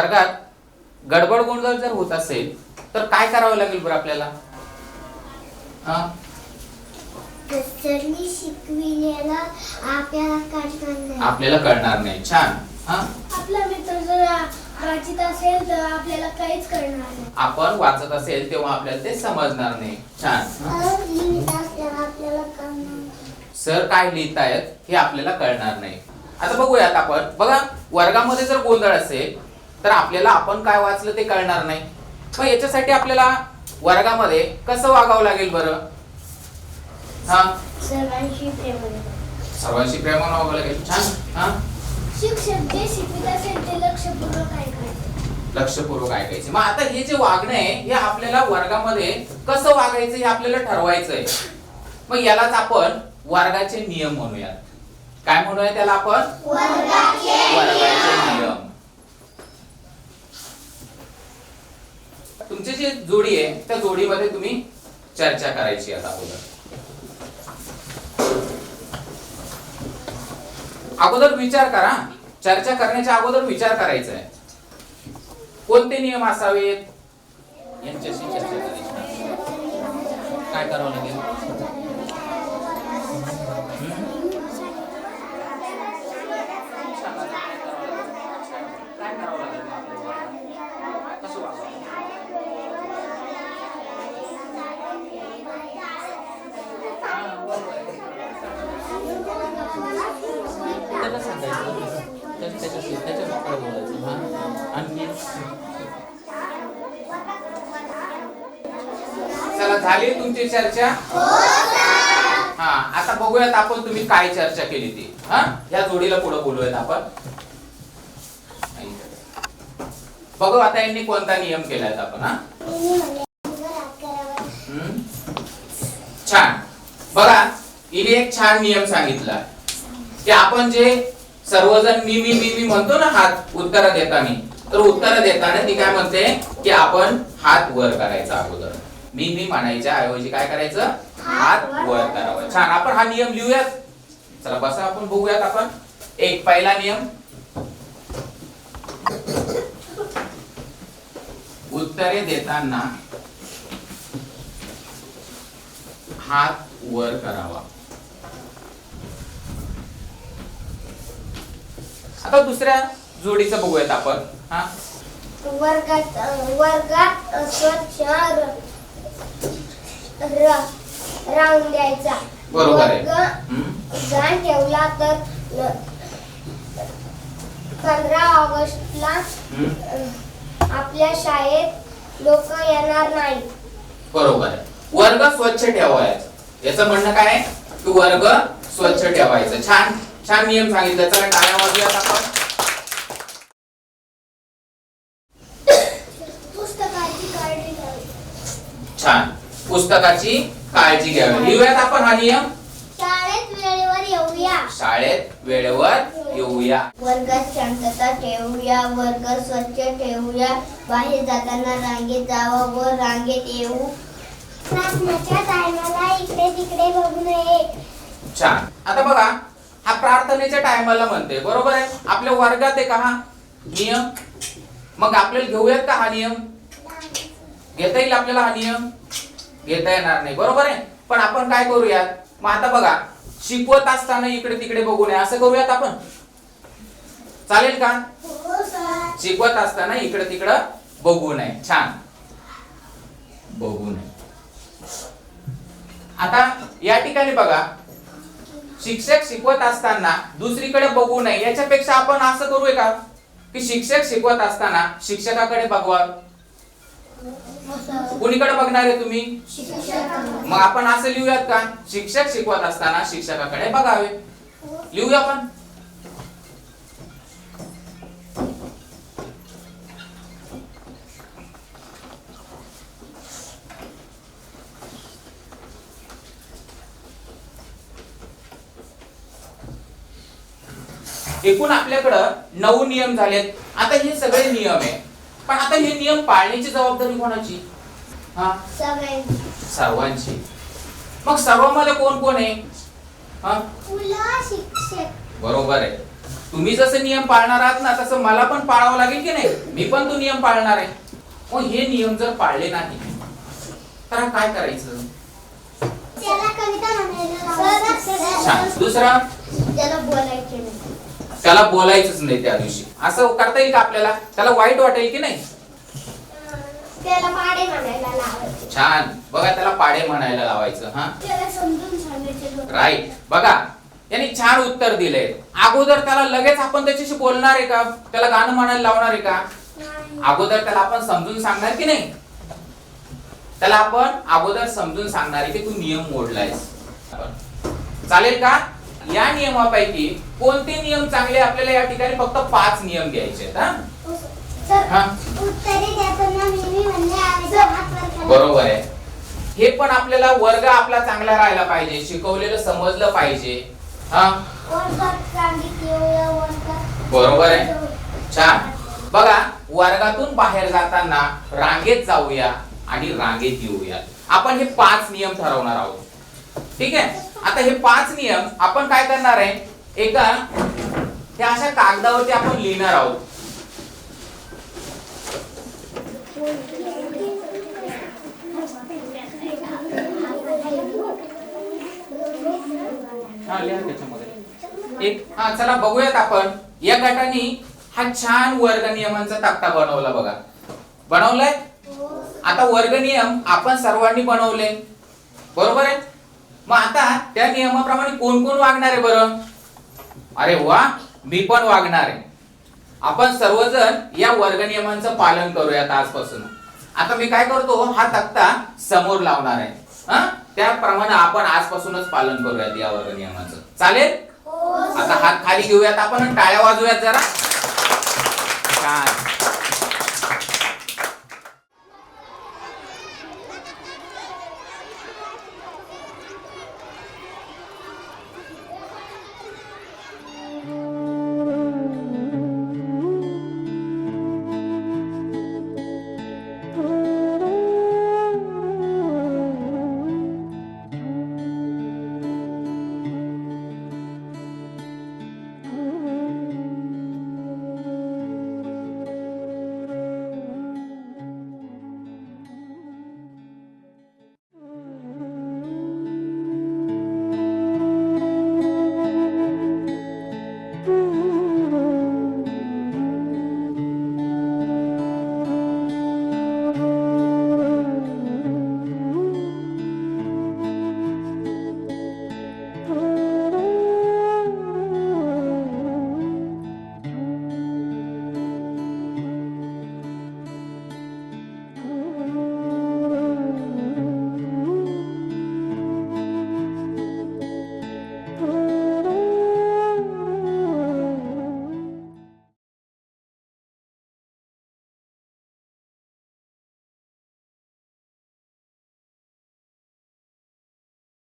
वर्गात गडबड गोंधळ जर होत असेल तर काय करावं लागेल बरं आपल्याला? हा? आपल्याला कळणार नाही. छान. आपला मित्र जर वाचित असेल तर आपल्याला काहीच कळणार नाही. आपण वाचत असेल तेव्हा आपल्याला ते समजणार नाही. छान. सर काय लिहित आहेत हे आपल्याला कळणार नाही. आता बघूयात आपण. बघा वर्गामध्ये जर गोंधळ असेल तर आपल्याला आपण काय वाचलं ते कळणार नाही. मग याच्यासाठी आपल्याला वर्गामध्ये कसं वागावं लागेल बरं? हा? सर्वांशी प्रेमाने सर्वांशी प्रेमानं वागावं लागेल. छान. हा? शिक्षक जे शिकवित असेल ते लक्षपूर्वक ऐकायचे. लक्षपूर्वक ऐकायचे. मग आता हे जे वागणं आहे हे आपल्याला वर्गामध्ये कसं वागायचं हे आपल्याला ठरवायचं आहे. मग यालाच आपण वर्गाचे नियम म्हणूयात. काय म्हणूया त्याला आपण? वर्गाचे नियम. तुमची जी जोडी आहे त्या जोडीमध्ये तुम्ही चर्चा करायची आता अगोदर. अगोदर विचार करा. चर्चा करण्याच्या अगोदर विचार करायचा आहे. कोणते नियम असावेत? यांच्याशी चर्चा करायची काय करावं लागेल काय करावं लागेल मग आपल्याला? कसं वागावं? हा, बरोबर आहे. त्याला सांगायचं त्याच्या त्याच्याशी बोलायचं हा चला झाली तुमची चर्चा? हा आता बघूयात आपण तुम्ही काय चर्चा केली ती. हा? ह्या जोडीला पुढे बोलूयात आपण. बघू आता यांनी कोणता नियम केलाय आपण हा? छान. बघा हिने एक छान नियम सांगितला. की आपण जे सर्वजण मी मी मी मी म्हणतो ना हात उत्तर देताना तर उत्तर देताना ती काय म्हणते की आपण हात वर करायचा अगोदर. मी मी म्हणायच्या ऐवजी काय करायचं? हात वर करावा. छान आपण हा नियम लिहूयात. चला बसा आपण बघूयात आपण. एक पहिला नियम. उत्तरे देताना हात वर करावा. आता दुसऱ्या जोडीचं बघूयात आपण. हा. वर्गात वर्गात स्वच्छ राहून द्यायचा. बरोबर आहे. घाण ठेवला तर पंधरा ऑगस्टला हम्म. अ, आपल्या शाळेत लोक येणार नाही. बरोबर आहे. वर्ग स्वच्छ ठेवायचा. याचं म्हणणं काय आहे? की वर्ग स्वच्छ ठेवायचं. छान. छान नियम सांगितलं. चला टाळ्या वाजूयात आपण. पुस्तकाची काळजी घ्यावी. छान. पुस्तकाची काळजी घ्यावी. लिहूयात आपण हा नियम? शाळेत वेळेवर येऊया. शाळेत वेळेवर येऊया. वर्गात शांतता ठेवूया वर्ग स्वच्छ ठेवूया. बाहेर जाताना रांगेत जावा व रांगेत येऊ. प्रार्थनेच्या टायमाला इकडे तिकडे बघू नये. छान. आता बघा हा प्रार्थनेच्या टायमाला म्हणते बरोबर आहे? आपल्या वर्गात आहे का हा नियम. मग आपल्याला घेऊयात का हा नियम? घेता येईल आपल्याला हा नियम? घेता येणार नाही बरोबर आहे? पण आपण काय करूयात? मग आता बघा शिकवत असताना इकडे तिकडे बघू नये असं करूयात आपण? चालेल का? शिकवत असताना इकडे तिकडं बघू नये छान. बघू नये. आता या ठिकाणी बघा शिक्षक शिकवत असताना दुसरीकडे बघू नये याच्यापेक्षा आपण असं करूया का? की शिक्षक शिकवत असताना शिक्षकाकडे बघवा. कुणीकडे बघणार आहे तुम्ही? मग आपण असं लिहूयात का? शिक्षक शिकवत असताना शिक्षकाकडे बघावे. लिहूया आपण. एकूण आपल्याकडं नऊ नियम झालेत. आता हे सगळे नियम आहे पण आता हे नियम पाळण्याची जबाबदारी कोणाची? हा? सर्वांची. मग सर्वांमध्ये कोण कोण आहे? हा? मुलं शिक्षक. बरोबर आहे. तुम्ही जसे नियम पाळणार आहात ना तसं मला पण पाळावं लागेल की नाही? मी पण तो नियम पाळणार आहे. मग हे नियम जर पाळले नाही तर काय करायचं? त्याला कविता म्हणायला छान. दुसरा? त्याला बोलायचे. त्याला बोलायचंच नाही त्या दिवशी. असं करता येईल का आपल्याला? त्याला वाईट वाटेल की नाही? त्याला पाडे म्हणायला लावायचे. छान. बघा त्याला पाडे म्हणायला लावायचं हा? त्याला समजून सांगायचे राईट बघा यांनी छान उत्तर दिले अगोदर त्याला लगेच आपण त्याच्याशी बोलणार आहे का? त्याला गाणं म्हणायला लावणार आहे का? अगोदर त्याला आपण समजून सांगणार की नाही? त्याला आपण अगोदर समजून सांगणार आहे की तू नियम मोडलायस. चालेल का? या नियमापैकी कोणते नियम चांगले आपल्याला या ठिकाणी फक्त पाच नियम घ्यायचे आहेत. बरोबर आहे. हे पण आपल्याला वर्ग आपला चांगला राहायला पाहिजे शिकवलेलं समजलं पाहिजे हा? बरोबर आहे. छान. बघा वर्गातून बाहेर जाताना रांगेत जाऊया आणि रांगेत येऊया. आपण हे पाच नियम ठरवणार आहोत. ठीक आहे? आता हे पाच नियम आपण काय करणार आहे? एका त्या अशा कागदावरती आपण लिहिणार आहोत. हा लिहा त्याच्यामध्ये. एक हा चला बघूयात आपण. या गटाने हा छान वर्ग नियमांचा तक्ता बनवला बघा. बनवलाय? आता वर्ग नियम आपण सर्वांनी बनवले. बरोबर आहे? मग आता त्या नियमाप्रमाणे कोण कोण वागणार आहे बरं? अरे वा मी पण वागणार आहे. आपण सर्वजण या वर्ग नियमांचं पालन करूयात आजपासून. आता मी काय करतो? हा तक्ता समोर लावणार आहे. हा? त्याप्रमाणे आपण आजपासूनच पालन करूयात या वर्ग नियमाचं चालेल आता हात खाली घेऊयात आपण टाळ्या वाजूयात जरा.